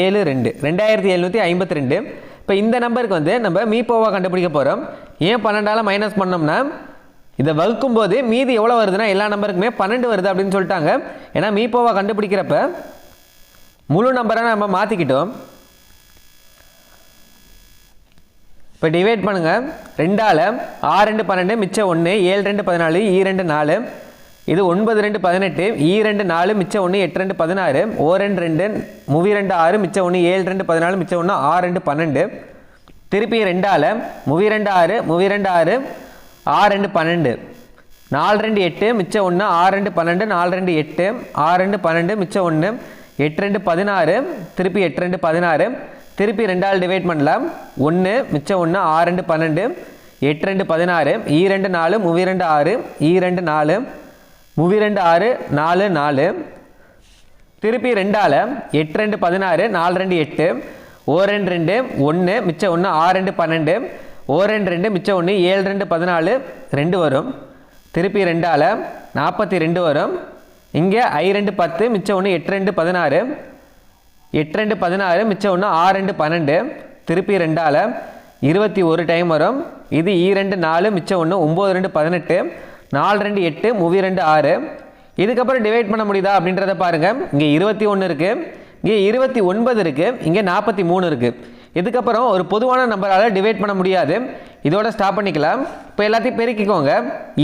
ஏழு ரெண்டு. ரெண்டாயிரத்தி எழுநூற்றி ஐம்பத்தி ரெண்டு. இப்போ இந்த நம்பருக்கு வந்து நம்ம மீப்போவா கண்டுபிடிக்க போகிறோம் ஏன் பன்னெண்டால் மைனஸ் பண்ணோம்னா இதை வகுக்கும் போது மீதி எவ்வளோ வருதுன்னா எல்லா நம்பருக்குமே பன்னெண்டு வருது அப்படின்னு சொல்லிட்டாங்க. ஏன்னா மீப்போவா கண்டுபிடிக்கிறப்ப முழு நம்பரை நம்ம மாற்றிக்கிட்டோம் இப்போ டிவைட் பண்ணுங்கள் ரெண்டால் ஆறு ரெண்டு பன்னெண்டு மிச்சம் ஒன்று ஏழு ரெண்டு பதினாலு ஈ ரெண்டு நாலு. இது ஒன்பது ரெண்டு பதினெட்டு ஈ ரெண்டு நாலு மிச்சம் ஒன்று எட்டு ரெண்டு பதினாறு ஓ ரெண்டு ரெண்டு மூவி ரெண்டு ஆறு மிச்சம் ஒன்று ஏழு ரெண்டு பதினாலு மிச்சம் ஒன்று ஆறு ரெண்டு பன்னெண்டு. திருப்பி ரெண்டால் மூவி ரெண்டு ஆறு மூவி ரெண்டு ஆறு ஆறு ரெண்டு பன்னெண்டு. நாலு ரெண்டு எட்டு மிச்சம் ஒன்று ஆறு ரெண்டு பன்னெண்டு நாலு ரெண்டு எட்டு ஆறு ரெண்டு பன்னெண்டு மிச்சம் ஒன்று எட்டு ரெண்டு பதினாறு திருப்பி எட்டு ரெண்டு பதினாறு. திருப்பி ரெண்டால் டிவைட் பண்ணலாம். ஒன்று மிச்சம் ஒன்று ஆறு ரெண்டு பன்னெண்டு எட்டு ரெண்டு பதினாறு ஈ ரெண்டு நாலு மூவி ரெண்டு ஆறு ஈ ரெண்டு நாலு மூவி ரெண்டு ஆறு நாலு நாலு. திருப்பி ரெண்டால் எட்டு ரெண்டு பதினாறு நாலு ரெண்டு எட்டு. ஓ ரெண்டு ரெண்டு ஒன்று மிச்சம் ஒன்று ஆறு ரெண்டு பன்னெண்டு. ஓ ரெண்டு ரெண்டு மிச்சம் ஒன்று ஏழு ரெண்டு பதினாலு ரெண்டு வரும். திருப்பி ரெண்டால் நாற்பத்தி ரெண்டு வரும். இங்கே ஐ ரெண்டு பத்து மிச்சம் ஒன்று எட்டு ரெண்டு பதினாறு. எட்டு ரெண்டு பதினாறு மிச்சம் ஒன்று ஆறு ரெண்டு பன்னெண்டு. திருப்பி ரெண்டால் இருபத்தி ஒரு டைம் வரும். இது ஈ ரெண்டு நாலு மிச்சம் ஒன்று ஒம்பது ரெண்டு பதினெட்டு. நாலு ரெண்டு எட்டு மூவி ரெண்டு ஆறு. இதுக்கப்புறம் டிவைட் பண்ண முடியுதா அப்படின்றத பாருங்கள் இங்கே இருபத்தி ஒன்று இருக்குது இங்கே இருபத்தி ஒன்பது இருக்குது இங்கே நாற்பத்தி மூணு இருக்குது இதுக்கப்புறம் ஒரு பொதுவான நம்பரால் டிவைட் பண்ண முடியாது. இதோட ஸ்டாப் பண்ணிக்கலாம். இப்போ எல்லாத்தையும் பெருக்கிக்கோங்க.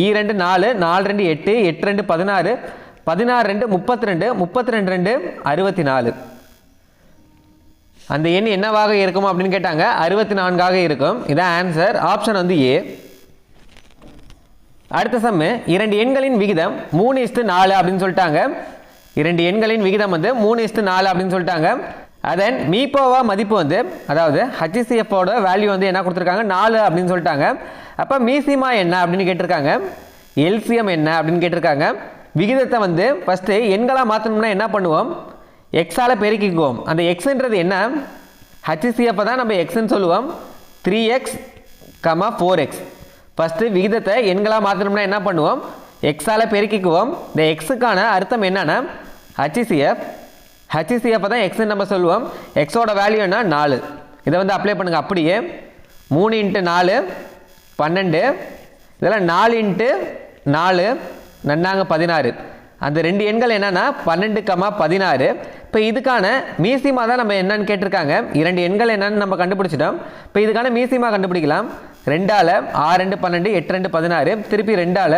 ஈ ரெண்டு நாலு நாலு ரெண்டு எட்டு எட்டு ரெண்டு பதினாறு பதினாறு ரெண்டு முப்பத்தி ரெண்டு முப்பத்தி ரெண்டு ரெண்டு அறுபத்தி நாலு. அந்த எண் என்னவாக இருக்கும் அப்படின்னு கேட்டாங்க. அறுபத்தி நான்காக இருக்கும். இதான் ஆன்சர் ஆப்ஷன் வந்து ஏ அடுத்த சம்மு இரண்டு எண்களின் விகிதம் மூணு இஸ்து நாலு அப்படின்னு சொல்லிட்டாங்க. இரண்டு எண்களின் விகிதம் வந்து மூணு இஸ்து நாலு அப்படின்னு சொல்லிட்டாங்க. அதன் மீப்போவா மதிப்பு வந்து அதாவது ஹச்சிசிஎஃபோட வேல்யூ வந்து என்ன கொடுத்துருக்காங்க? நாலு அப்படின்னு சொல்லிட்டாங்க. அப்போ மீசிமா என்ன அப்படின்னு கேட்டிருக்காங்க? எல்சிஎம் என்ன அப்படின்னு கேட்டிருக்காங்க. விகிதத்தை வந்து ஃபஸ்ட்டு எண்களாக மாற்றணும்னா என்ன பண்ணுவோம்? எக்ஸால் பெருக்கிக்குவோம். அந்த எக்ஸுன்றது என்ன? ஹச்சிசிஎஃப்பை தான் நம்ம எக்ஸ்ன்னு சொல்லுவோம். Three x comma four x first விகிதத்தை எண்களாக மாற்றணும்னா என்ன பண்ணுவோம்? எக்ஸால் பெருக்கிக்குவோம். இந்த எக்ஸுக்கான அர்த்தம் என்னென்னா ஹச்சிசிஎஃப் ஹச்சிசிஎஃப்பை தான் எக்ஸ்ன்னு நம்ம சொல்லுவோம். எக்ஸோட வேல்யூ என்ன? நாலு. இதை வந்து அப்ளை பண்ணுங்கள் அப்படியே. மூணு இன்ட்டு நாலு பன்னெண்டு. இதெல்லாம் நாலு இன்ட்டு நாலு நன்னாங்க பதினாறு. அந்த ரெண்டு எண்கள் என்னன்னா பன்னெண்டு கம்மா பதினாறு. இப்போ இதுக்கான மீசிமா தான் நம்ம என்னன்னு கேட்டிருக்காங்க. இரண்டு எண்கள் என்னன்னு நம்ம கண்டுபிடிச்சிட்டோம். இப்போ இதுக்கான மீசிமா கண்டுபிடிக்கலாம். ரெண்டால் ஆறு ரெண்டு பன்னெண்டு எட்டு ரெண்டு பதினாறு திருப்பி ரெண்டால்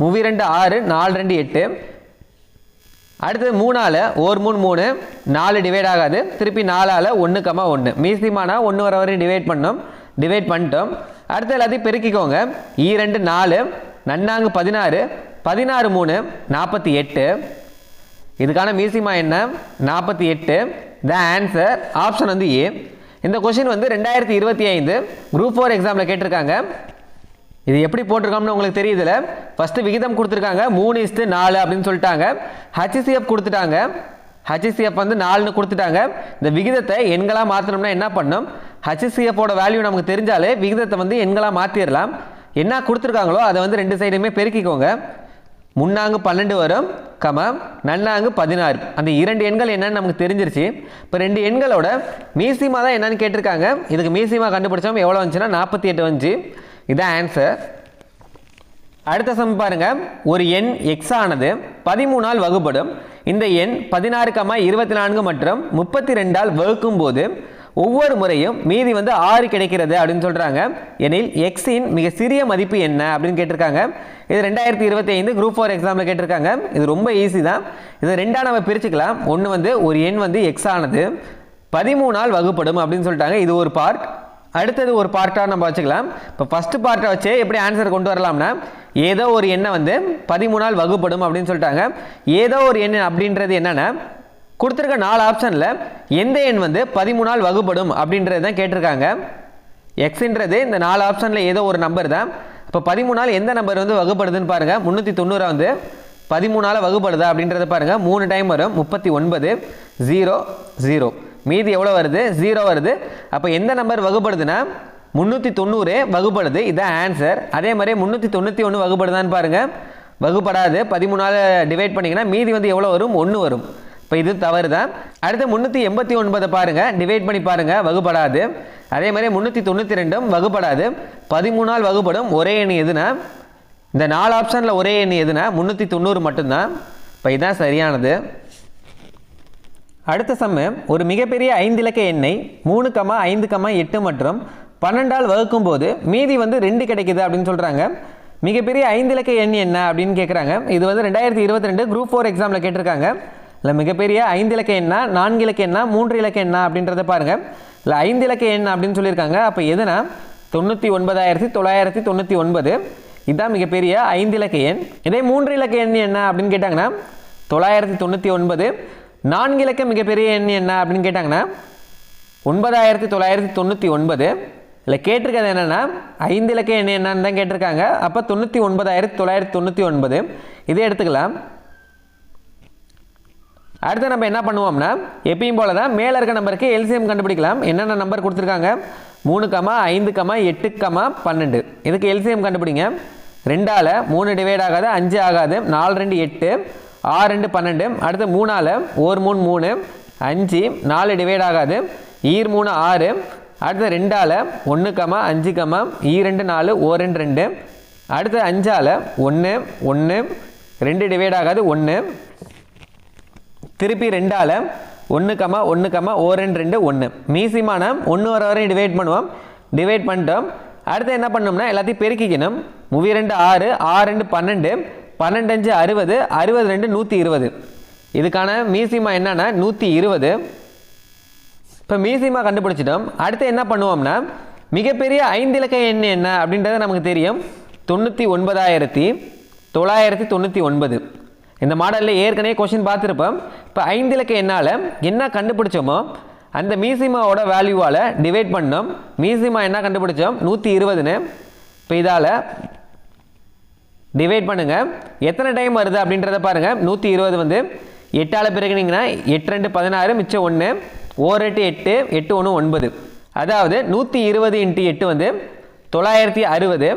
மூவி ரெண்டு ஆறு நாலு ரெண்டு எட்டு. அடுத்தது மூணால் ஒரு மூணு மூணு நாலு டிவைட் ஆகாது. திருப்பி நாலால் ஒன்று கம்மா ஒன்று மீசிமானா ஒன்று வர வரையும் டிவைட் பண்ணோம். டிவைட் பண்ணிட்டோம். அடுத்து எல்லாத்தையும் பெருக்கிக்கோங்க. ஈ ரெண்டு நாலு நன்னாங்கு பதினாறு பதினாறு மூணு நாற்பத்தி எட்டு. இதுக்கான மீசிமா என்ன? நாற்பத்தி எட்டு. த ஆன்சர் ஆப்ஷன் வந்து ஏ இந்த கொஷின் வந்து ரெண்டாயிரத்தி இருபத்தி ஐந்து குரூப் ஃபோர் எக்ஸாமில் கேட்டிருக்காங்க. இது எப்படி போட்டிருக்கோம்னு உங்களுக்கு தெரியுதுல. ஃபஸ்ட்டு விகிதம் கொடுத்துருக்காங்க. மூணு இஸ்ட்டு நாலு அப்படின்னு சொல்லிட்டாங்க. ஹச்சிசிஎஃப் கொடுத்துட்டாங்க. ஹச்சிசிஎஃப் வந்து நாலுன்னு கொடுத்துட்டாங்க. இந்த விகிதத்தை எண்களாக மாற்றணும்னா என்ன பண்ணும்? ஹச்சிசிஎஃப்போட வேல்யூ நமக்கு தெரிஞ்சாலே விகிதத்தை வந்து எண்களாக மாற்றிடலாம் என்ன கொடுத்துருக்காங்களோ அதை வந்து ரெண்டு சைடுமே பெருக்கிக்கோங்க. முன்னாங்கு பன்னெண்டு வரும் கம நன்னாங்கு பதினாறு. அந்த இரண்டு எண்கள் என்னன்னு நமக்கு தெரிஞ்சிருச்சு. இப்போ ரெண்டு எண்களோட மீசிமா தான் என்னன்னு கேட்டிருக்காங்க. இதுக்கு மீசிமா கண்டுபிடிச்சோம். எவ்வளோ வந்துச்சுன்னா நாற்பத்தி எட்டு வந்துச்சு. இதான் ஆன்சர் அடுத்த சம் பாருங்க. ஒரு எண் எக்ஸ் ஆனது பதிமூணால் வகுப்படும் இந்த எண் பதினாறு கமா இருபத்தி நான்கு மற்றும் முப்பத்தி ரெண்டால் வகுக்கும் போது ஒவ்வொரு முறையும் மீதி வந்து ஆறு கிடைக்கிறது அப்படின்னு சொல்கிறாங்க எனில் எக்ஸின் மிக சிறிய மதிப்பு என்ன அப்படின்னு கேட்டிருக்காங்க. இது ரெண்டாயிரத்தி இருபத்தி ஐந்து குரூப் ஃபோர் எக்ஸாமில் கேட்டிருக்காங்க. இது ரொம்ப ஈஸி தான். இது ரெண்டாக நம்ம பிரிச்சுக்கலாம். ஒன்று வந்து ஒரு எண் வந்து எக்ஸ் ஆனது பதிமூணால் வகுப்படும் அப்படின்னு சொல்லிட்டாங்க. இது ஒரு பார்ட் அடுத்தது ஒரு பார்ட்டாக நம்ம வச்சுக்கலாம். இப்போ ஃபஸ்ட்டு பார்ட்டை வச்சு எப்படி ஆன்சர் கொண்டு வரலாம்னா ஏதோ ஒரு எண்ணை வந்து பதிமூணால் வகுப்படும் அப்படின்னு சொல்லிட்டாங்க. ஏதோ ஒரு எண் அப்படின்றது என்னென்னா கொடுத்துருக்க நாலு ஆப்ஷனில் எந்த எண் வந்து பதிமூணால் வகுப்படும் அப்படின்றது தான் கேட்டிருக்காங்க எக்ஸுன்றது இந்த நாலு ஆப்ஷனில் ஏதோ ஒரு நம்பர் தான். இப்போ பதிமூணால் எந்த நம்பர் வந்து வகுப்படுதுன்னு பாருங்கள் முந்நூற்றி தொண்ணூறா வந்து பதிமூணால் வகுப்படுதா அப்படின்றத பாருங்கள் மூணு டைம் வரும். முப்பத்தி ஒன்பது. ஜீரோ ஜீரோ மீதி எவ்வளோ வருது? ஜீரோ வருது. அப்போ எந்த நம்பர் வகுப்படுதுன்னா முந்நூற்றி தொண்ணூறு வகுப்படுது. இதான் ஆன்சர் அதே மாதிரி முந்நூற்றி தொண்ணூற்றி ஒன்று வகுப்படுதான்னு பாருங்கள் வகுப்படாது. பதிமூணால் டிவைட் பண்ணிங்கன்னா மீதி வந்து எவ்வளோ வரும்? ஒன்று வரும். இப்போ இது தவறு தான் அடுத்து முந்நூற்றி எண்பத்தி ஒன்பதை பாருங்கள் டிவைட் பண்ணி பாருங்கள் வகுப்படாது அதே மாதிரி முந்நூற்றி தொண்ணூற்றி ரெண்டும் வகுப்படாது பதிமூணால் வகுப்படும் ஒரே எண் எதுனா? இந்த நாலு ஆப்ஷனில் ஒரே எண் எதுனா? முந்நூற்றி தொண்ணூறு மட்டும்தான். இப்போ இதுதான் சரியானது. அடுத்த சம்மு ஒரு மிகப்பெரிய ஐந்து இலக்க எண்ணை மூணு கமா ஐந்து கமா எட்டு மற்றும் பன்னெண்டால் வகுக்கும் போது மீதி வந்து ரெண்டு கிடைக்குது அப்படின்னு சொல்கிறாங்க மிகப்பெரிய ஐந்து இலக்க எண் என்ன அப்படின்னு கேட்குறாங்க இது வந்து ரெண்டாயிரத்தி இருபத்தி ரெண்டு குரூப் ஃபோர் எக்ஸாமில் கேட்டிருக்காங்க. இல்லை மிகப்பெரிய ஐந்து இலக்க எண்ணா நான்கு இலக்க எண்ணா மூன்று இலக்க எண்ணா அப்படின்றத பாருங்கள் இல்லை ஐந்து இலக்க எண் அப்படின்னு சொல்லியிருக்காங்க. அப்போ எதுனா? தொண்ணூற்றி ஒன்பதாயிரத்தி தொள்ளாயிரத்தி தொண்ணூற்றி ஒன்பது. இதுதான் மிகப்பெரிய ஐந்து இலக்க எண். இதே மூன்று இலக்க எண் என்ன அப்படின்னு கேட்டாங்கன்னா தொள்ளாயிரத்தி தொண்ணூற்றி ஒன்பது. நான்கு இலக்க மிகப்பெரிய எண் என்ன அப்படின்னு கேட்டாங்கன்னா ஒன்பதாயிரத்தி தொள்ளாயிரத்தி தொண்ணூற்றி ஒன்பது. இல்லை கேட்டிருக்கிறது என்னென்னா ஐந்து இலக்க எண் என்னன்னு தான் கேட்டிருக்காங்க. அப்போ தொண்ணூற்றி ஒன்பதாயிரத்தி தொள்ளாயிரத்தி தொண்ணூற்றி ஒன்பது. இதே எடுத்துக்கலாம். அடுத்து நம்ம என்ன பண்ணுவோம்னா எப்பயும் போல தான் மேலே இருக்க நம்பருக்கு எல்சிஎம் கண்டுபிடிக்கலாம். என்னென்ன நம்பர் கொடுத்துருக்காங்க? மூணு கமா ஐந்து கமா எட்டு கமா பன்னெண்டு. இதுக்கு எல்சிஎம் கண்டுபிடிங்க. ரெண்டால் மூணு டிவைட் ஆகாது அஞ்சு ஆகாது. நாலு ரெண்டு எட்டு. ஆறு ரெண்டு பன்னெண்டு. அடுத்து மூணால் ஒரு மூணு மூணு. அஞ்சு நாலு டிவைட் ஆகாது. ஈர் மூணு ஆறு. அடுத்து ரெண்டால் ஒன்று கமா அஞ்சு கமா ஈ ரெண்டு நாலு ஓ ரெண்டு ரெண்டு. அடுத்து அஞ்சால் ஒன்று ஒன்று ரெண்டு டிவைட் ஆகாது ஒன்று திருப்பி ரெண்டால் ஒன்று கமா ஒன்று கமா ஓ ரெண்டு ரெண்டு ஒன்று மீசிமான ஒன்று வர வரையும் டிவைட் பண்ணுவோம். டிவைட் பண்ணிட்டோம். அடுத்து என்ன பண்ணோம்னா எல்லாத்தையும் பெருக்கிக்கணும். மூவி ரெண்டு ஆறு ஆறு ரெண்டு பன்னெண்டு பன்னெண்டு அஞ்சு அறுபது அறுபது ரெண்டு நூற்றி இருபது. இதுக்கான மீசிமா என்னென்னா நூற்றி இருபது. இப்போ மீசிமா கண்டுபிடிச்சிட்டோம். அடுத்து என்ன பண்ணுவோம்னா மிகப்பெரிய ஐந்து இலக்க எண் என்ன அப்படின்றது நமக்கு தெரியும். தொண்ணூற்றி ஒன்பதாயிரத்தி தொள்ளாயிரத்தி தொண்ணூற்றி ஒன்பது. இந்த மாடலில் ஏற்கனவே கொஷின் பார்த்துருப்போம். இப்போ ஐந்து இலக்க என்னால் என்ன கண்டுபிடிச்சோமோ அந்த மீசிமாவோட வேல்யூவால் டிவைட் பண்ணோம். மீசிமா என்ன கண்டுபிடிச்சோம்? நூற்றி இருபதுன்னு. இப்போ இதால் டிவைட் பண்ணுங்கள் எத்தனை டைம் வருது அப்படின்றத பாருங்கள் நூற்றி இருபது வந்து எட்டால் பிறகுனீங்கன்னா எட்டு ரெண்டு பதினாறு மிச்சம் ஒன்று ஓர் எட்டு எட்டு எட்டு ஒன்று ஒன்பது. அதாவது நூற்றி இருபது இன்ட்டு எட்டு வந்து தொள்ளாயிரத்தி அறுபது.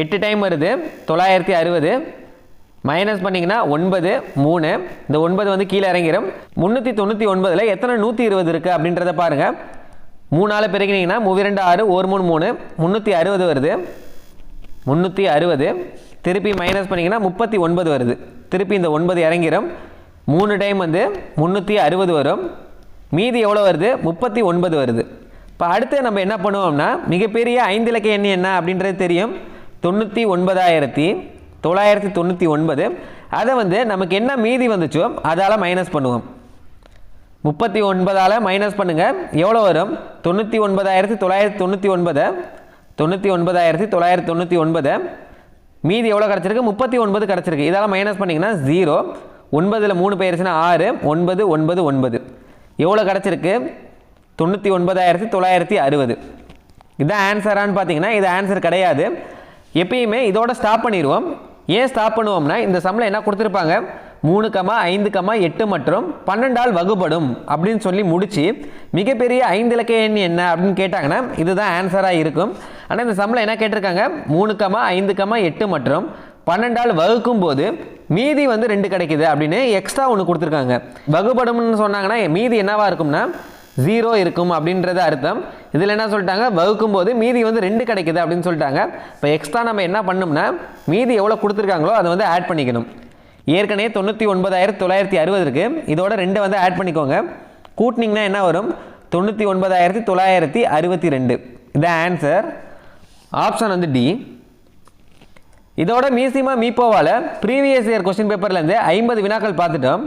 எட்டு டைம் வருது தொள்ளாயிரத்தி அறுபது. மைனஸ் பண்ணிங்கன்னா ஒன்பது மூணு. இந்த ஒன்பது வந்து கீழே இறங்கிடும் முந்நூற்றி தொண்ணூற்றி ஒன்பதில் எத்தனை நூற்றி இருபது இருக்குது அப்படின்றத பாருங்கள் மூணால் பிறகுனீங்கன்னா மூவி ரெண்டு ஆறு ஒரு மூணு மூணு. முந்நூற்றி அறுபது வருது. முந்நூற்றி அறுபது. திருப்பி மைனஸ் பண்ணிங்கன்னா முப்பத்தி ஒன்பது வருது. திருப்பி இந்த ஒன்பது இறங்கிடும் மூணு டைம் வந்து முந்நூற்றி அறுபது வரும். மீதி எவ்வளோ வருது? முப்பத்தி ஒன்பது வருது. இப்போ அடுத்து நம்ம என்ன பண்ணுவோம்னா மிகப்பெரிய ஐந்து இலக்க எண்ணி என்ன அப்படின்றது தெரியும். தொண்ணூற்றி ஒன்பதாயிரத்தி தொள்ளாயிரத்தி தொண்ணூற்றி ஒன்பது. அதை வந்து நமக்கு என்ன மீதி வந்துச்சோ அதால் மைனஸ் பண்ணுவோம். முப்பத்தி ஒன்பதால் மைனஸ் பண்ணுங்கள் எவ்வளோ வரும்? தொண்ணூற்றி ஒன்பதாயிரத்தி தொள்ளாயிரத்தி தொண்ணூற்றி ஒன்பது. தொண்ணூற்றி ஒன்பதாயிரத்தி தொள்ளாயிரத்தி தொண்ணூற்றி ஒன்பது. மீதி எவ்வளோ கிடச்சிருக்கு? முப்பத்தி ஒன்பது கிடச்சிருக்கு. இதெல்லாம் மைனஸ் பண்ணிங்கன்னா ஜீரோ ஒன்பதில் மூணு போயிருச்சுன்னா ஆறு. ஒன்பது ஒன்பது ஒன்பது. எவ்வளோ கிடச்சிருக்கு? தொண்ணூற்றி ஒன்பதாயிரத்தி தொள்ளாயிரத்தி அறுபது. இதுதான் ஆன்சரான்னு பார்த்தீங்கன்னா இது ஆன்சர் கிடையாது. எப்பயுமே இதோட ஸ்டாப் பண்ணிடுவோம் ஏன் ஸ்டாப் பண்ணுவோம்னா இந்த சம்மில் என்ன கொடுத்துருப்பாங்க? மூணு கமா ஐந்து கமா எட்டு மற்றும் பன்னெண்டால் வகுப்படும் அப்படின்னு சொல்லி முடித்து மிகப்பெரிய ஐந்து இலக்க எண் என்ன அப்படின்னு கேட்டாங்கன்னா இதுதான் ஆன்சராக இருக்கும். ஆனால் இந்த சம்மில் என்ன கேட்டிருக்காங்க? மூணு கமா ஐந்து கமா எட்டு மற்றும் பன்னெண்டால் வகுக்கும் போது மீதி வந்து ரெண்டு கிடைக்குது அப்படின்னு எக்ஸ்ட்ரா ஒன்று கொடுத்துருக்காங்க. வகுப்படும்னு சொன்னாங்கன்னா மீதி என்னவாக இருக்கும்னா ஜீரோ இருக்கும் அப்படின்றது அர்த்தம். இதில் என்ன சொல்லிட்டாங்க? வகுக்கும் போது மீதி வந்து ரெண்டு கிடைக்குது அப்படின்னு சொல்லிட்டாங்க. இப்போ எக்ஸ்ட்ரா நம்ம என்ன பண்ணோம்னா மீதி எவ்வளோ கொடுத்துருக்காங்களோ அதை வந்து ஆட் பண்ணிக்கணும். ஏற்கனவே தொண்ணூற்றி ஒன்பதாயிரத்தி தொள்ளாயிரத்தி அறுபது இருக்குது இதோட ரெண்டு வந்து ஆட் பண்ணிக்கோங்க. கூட்டினிங்கன்னா என்ன வரும்? தொண்ணூற்றி ஒன்பதாயிரத்தி தொள்ளாயிரத்தி அறுபத்தி ரெண்டு. இதான் ஆன்சர் ஆப்ஷன் வந்து டி இதோட மீசிமா மீப்போவால் ப்ரீவியஸ் இயர் கொஸ்டின் பேப்பர்லேருந்து ஐம்பது வினாக்கள் பார்த்துட்டோம்.